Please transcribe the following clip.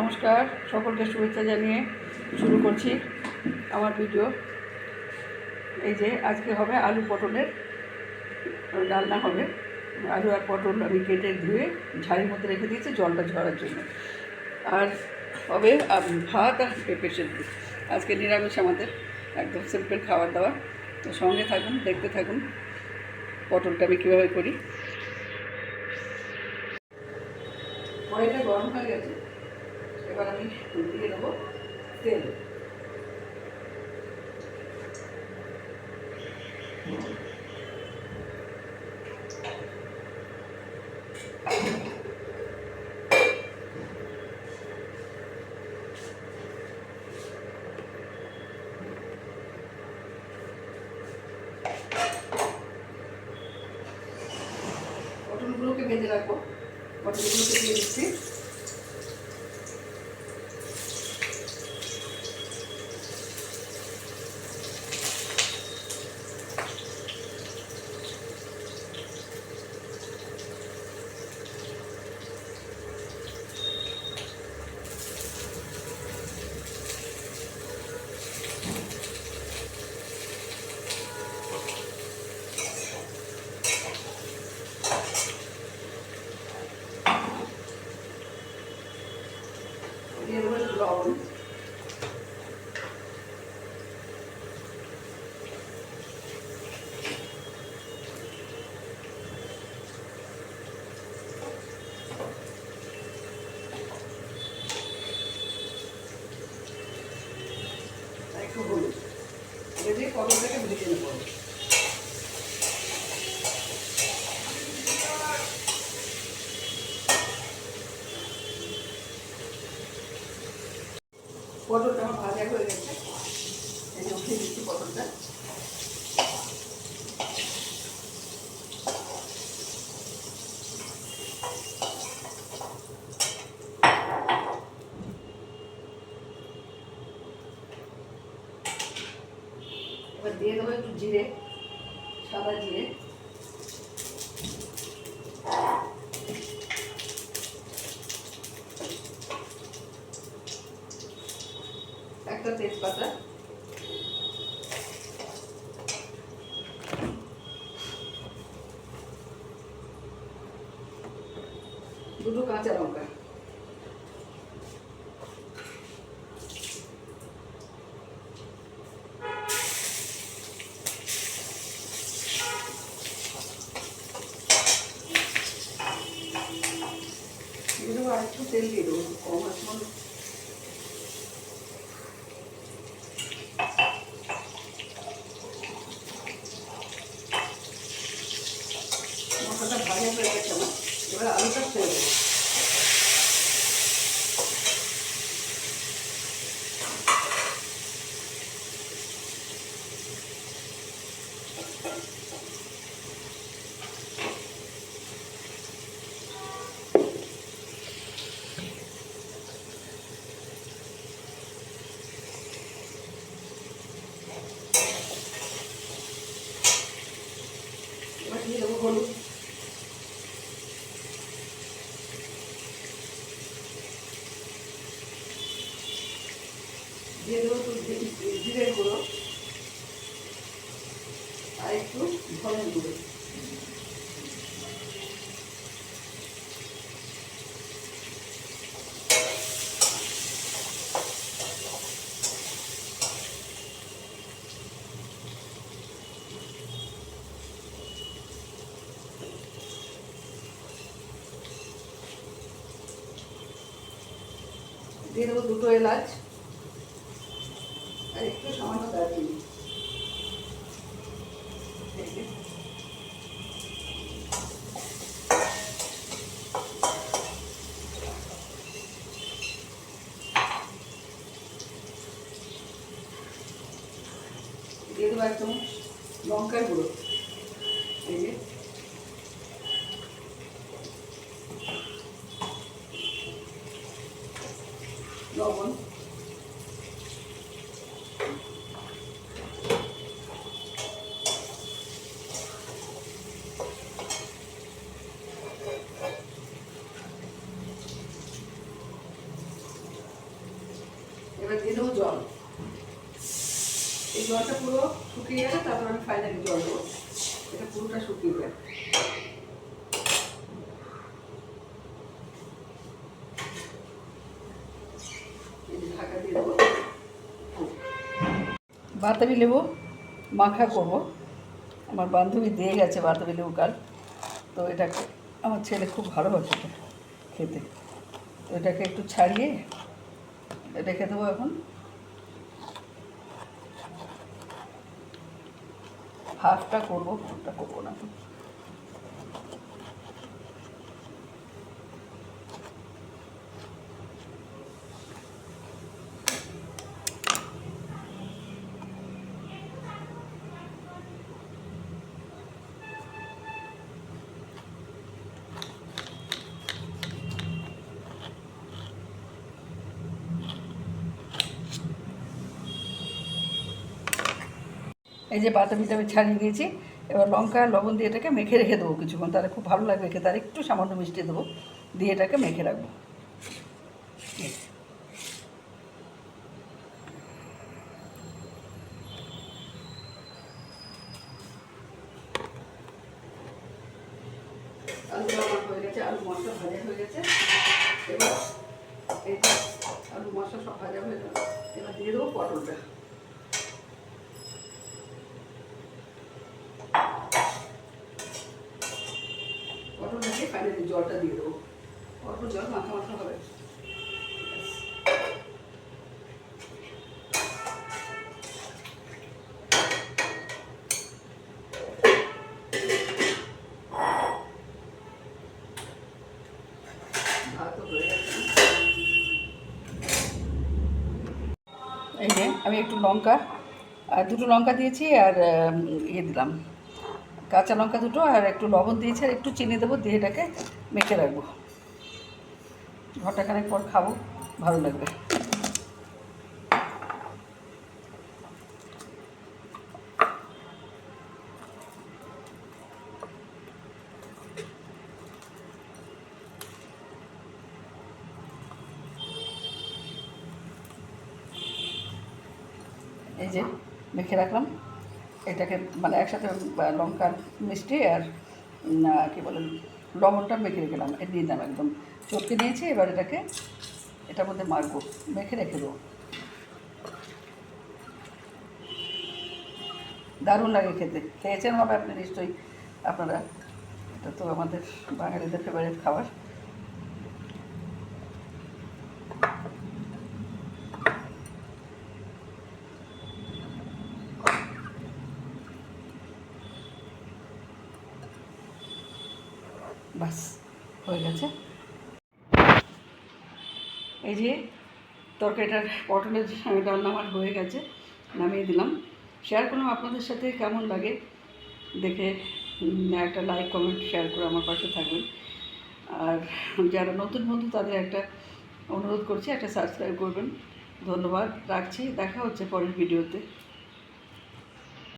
নমস্কার, সকলকে শুভেচ্ছা জানিয়ে শুরু করছি আমার ভিডিও। এই যে আজকে হবে আলু পটলের রান্না হবে। আলু আর পটল আমি কেটে ধুয়ে ঝাড়ির মধ্যে রেখে দিয়েছি, জলটা ঝরার জন্য। আর হবে ভাত আর পেঁপে সেদ্ধ। আজকে নিরামিষ আমাদের, একদম সিম্পল খাবার দাবার। তো সঙ্গে থাকুন, দেখতে থাকুন পটলটা আমি কীভাবে করি। কড়াইটা গরম হয়ে গেছে। এবার আমি দিয়ে দেবো তেল। পটলগুলোকে ভেজে রাখব। পটলগুলোকে দিয়ে দিচ্ছি দিয়ে দেবো একটু লবণ আর একটু হলুদ এটা দিয়ে পটলটাকে ভেজে নেব পটলটা আমার ভাজা হয়ে গেছে এই যে উঠিয়ে দিচ্ছি পটলটা এবার দিয়ে দেবো একটু জিরে সাদা জিরে। একটা তেজপাতা। দুটো কাঁচা লঙ্কা। দিয়ে দেবো আর একটু তেল দিয়ে দেবো কম আছে মনে হয়। মশলাটা ভাজা হয়ে গেছে আমার এবার আলুটা ছেড়ে দেবো এবার দিয়ে দেবো হলুদ দিয়ে দেবো জিরের গুঁড়ো আর একটু ধনের গুঁড়ো দিয়ে দেবো দুটো এলাচ। আর একটু সামান্য দারচিনি। দিয়ে দেবো এক চামচ লঙ্কার গুঁড়ো। এই যে লবণ এবার দিয়ে দেবো জল এই জলটা পুরো শুকিয়ে গেলে তারপর আমি ফাইনালি জল দেবো। এটা পুরোটা শুকিয়ে যায় এই যে ঢাকা দিয়ে দেবো। বাতাবি লেবু মাখা করব। আমার বান্ধবী দিয়ে গেছে বাতাবি লেবু কাল। তো এটাকে আমার ছেলে খুব ভালোবাসে খেতে। তো এটাকে একটু ছাড়িয়ে রেখে দেবো এখন। হাফটা করব ফুলটা করব না। এই যে বাতাবিটা আমি ছাড়িয়ে দিয়েছি। এবার লঙ্কা, লবণ দিয়ে এটাকে মেখে রেখে দেবো কিছুক্ষণ। তাহলে খুব ভালো লাগবে খেতে। আর একটু সামান্য মিষ্টি দেবো। দিয়ে এটাকে মেখে রাখব। আলু মশলা ভাজা হয়ে গেছে। এবার আলু মশলা সব ভাজা হয়ে গেল। এবার দিয়ে দেবো পটলটা। দিয়ে জলটা দিয়ে দেবো। অল্প জল, মাখা মাখা হবে। এই আমি একটু লঙ্কা দুটো লঙ্কা দিয়েছি আর ইয়ে দিলাম। কাঁচা লঙ্কা দুটো আর একটু লবণ দিয়েছি, আর একটু চিনি দেবো, দিয়ে এটাকে মেখে রাখব। ঘন্টাখানেক পর খাব, ভালো লাগবে। এই যে, মেখে রাখলাম। এটাকে মানে একসাথে লঙ্কার মিষ্টি আর কী বলেন, লবণটা মেখে রেখেলাম দিয়ে দিলাম একদম। চটকে নিয়েছি এবার এটাকে, এটার মধ্যে মাখবো, মেখে রেখে দেবো। দারুণ লাগে খেতে। খেয়েছেন হবে আপনি নিশ্চয়ই। আপনারা, এটা তো আমাদের বাঙালিদের ফেভারিট খাবার। বাস, হয়ে গেছে। এই যে তরকারিটার পটলের ডালনা আমার হয়ে গেছে, নামিয়ে দিলাম। শেয়ার করলাম আপনাদের সাথে, কেমন লাগে? দেখে একটা লাইক কমেন্ট শেয়ার করে আমার পাশে থাকবেন। আর যারা নতুন বন্ধু, তাদের একটা অনুরোধ করছি, একটা সাবস্ক্রাইব করবেন। ধন্যবাদ, রাখছি। দেখা হচ্ছে পরের ভিডিওতে